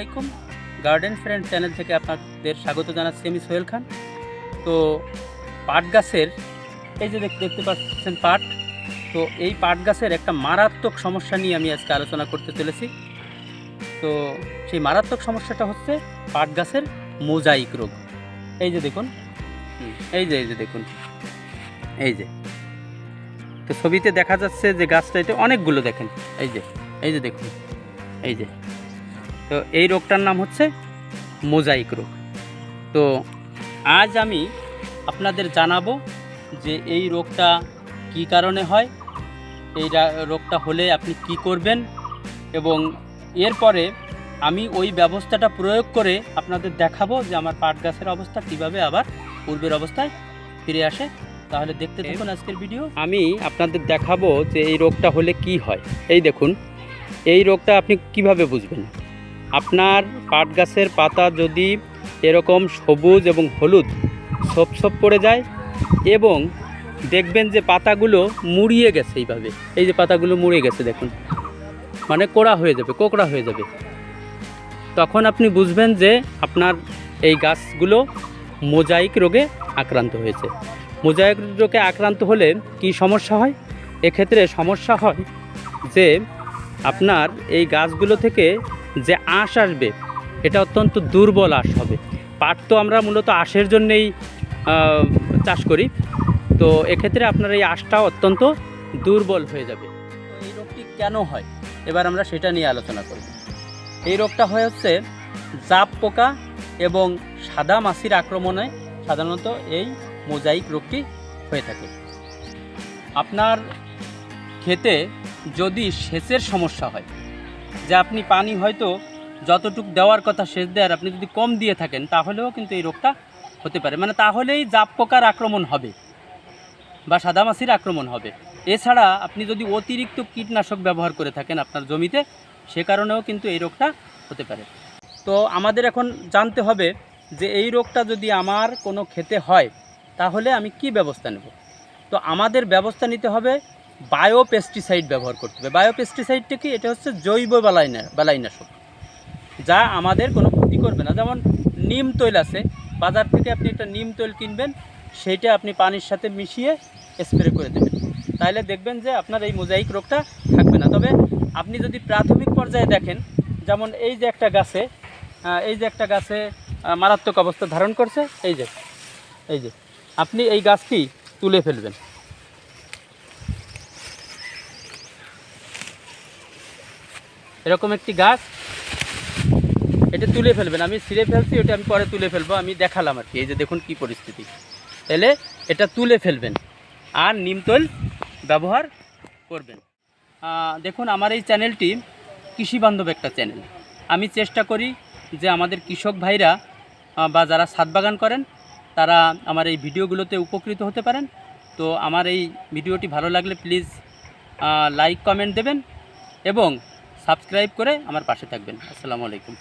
আলাইকুম। Garden friend channel থেকে আপনাদের স্বাগত জানাচ্ছি আমি সোহেল খান। তো পাট গাছের, এই যে দেখ- দেখতে পাচ্ছেন পাট, তো এই পাট গাছের একটা মারাত্মক সমস্যা নিয়ে আমি আজকে আলোচনা করতে চলেছি। তো সেই মারাত্মক সমস্যাটা হচ্ছে পাট গাছের মোজাইক রোগ। এই যে দেখুন, এই যে এই যে দেখুন, এই যে। তো ছবিতে দেখা যাচ্ছে যে গাছটা এটা অনেকগুলো দেখেন, এই যে এই যে দেখুন, এই যে। তো এই রোগটার নাম হচ্ছে মোজাইক রোগ। তো আজ আমি আপনাদের জানাব যে এই রোগটা কি কারণে হয়, এই রোগটা হলে আপনি কি করবেন এবং এরপরে আমি ওই ব্যবস্থাটা প্রয়োগ করে আপনাদের দেখাবো যে আমার পাট গাছের অবস্থা কীভাবে আবার পূর্বের অবস্থায় ফিরে আসে। তাহলে দেখতে দেখুন আজকের ভিডিও। আমি আপনাদের দেখাবো যে এই রোগটা হলে কি হয়। এই দেখুন, এই রোগটা আপনি কীভাবে বুঝবেন? আপনার পাট গাছের পাতা যদি এরকম সবুজ এবং হলুদ সপ পড়ে যায় এবং দেখবেন যে পাতাগুলো মুড়িয়ে গেছে এইভাবে। এই যে পাতাগুলো মুড়ে গেছে দেখুন। মানে কোড়া হয়ে যাবে, কোকড়া হয়ে যাবে। তখন আপনি বুঝবেন যে আপনার এই গাছগুলো মোজাইক রোগে আক্রান্ত হয়েছে। মোজাইক রোগে আক্রান্ত হলে কি সমস্যা হয়? এক্ষেত্রে সমস্যা হয় যে আপনার এই গাছগুলো থেকে যে আঁশ আসবে, এটা অত্যন্ত দুর্বল আঁশ হবে। পাট তো আমরা মূলত আঁশের জন্যেই চাষ করি। তো এক্ষেত্রে আপনার এই আঁশটা অত্যন্ত দুর্বল হয়ে যাবে। এই রোগটি কেন হয়? এবার আমরা সেটা নিয়ে আলোচনা করব। এই রোগটা হয় হচ্ছে জাপ পোকা এবং সাদা মাছির আক্রমণে সাধারণত এই মোজাইক রোগটি হয়ে থাকে। আপনার খেতে যদি সেচের সমস্যা হয় যে আপনি পানি হয়তো যতটুক দেওয়ার কথা সেচ দেওয়ার আপনি যদি কম দিয়ে থাকেন, তাহলেও কিন্তু এই রোগটা হতে পারে। মানে তাহলেই জাপ পোকার আক্রমণ হবে বা সাদামাছির আক্রমণ হবে। এছাড়া আপনি যদি অতিরিক্ত কীটনাশক ব্যবহার করে থাকেন আপনার জমিতে, সে কারণেও কিন্তু এই রোগটা হতে পারে। তো আমাদের এখন জানতে হবে যে এই রোগটা যদি আমার কোনো খেতে হয়, তাহলে আমি কি ব্যবস্থা নেব? তো আমাদের ব্যবস্থা নিতে হবে বায়ো পেস্টিসাইড ব্যবহার করতে হবে। বায়ো পেস্টিসাইডটা কি? এটা হচ্ছে জৈব বালাইনা বালাইনাশক, যা আমাদের কোনো ক্ষতি করবে না। যেমন নিম তৈল আছে, বাজার থেকে আপনি একটা নিম তৈল কিনবেন সেইটা আপনি পানির সাথে মিশিয়ে স্প্রে করে দেবেন। তাহলে দেখবেন যে আপনার এই মোজাইক রোগটা থাকবে না। তবে আপনি যদি প্রাথমিক পর্যায়ে দেখেন, যেমন এই যে একটা গাছে এই যে একটা গাছে মারাত্মক অবস্থা ধারণ করছে, এই যে এই যে, আপনি এই গাছটি তুলে ফেলবেন? এরকম একটি গাছ। এটা তুলে ফেলবেন। আমি ছিঁড়ে ফেলছি, ওটা আমি পরে তুলে ফেলব। আমি দেখালাম আর কি। এই যে দেখুন কি পরিস্থিতি। তাহলে এটা তুলে ফেলবেন আর নিমতৈল ব্যবহার করবেন। দেখুন, আমার এই চ্যানেলটি কৃষি বান্ধব একটা চ্যানেল। আমি চেষ্টা করি যে আমাদের কৃষক ভাইরা বা যারা ছাদ বাগান করেন, তারা আমার এই ভিডিওগুলোতে উপকৃত হতে পারেন। তো আমার এই ভিডিওটি ভালো লাগলে প্লিজ লাইক, কমেন্ট দেবেন এবং সাবস্ক্রাইব করে আমার পাশে থাকবেন। আসসালামু আলাইকুম।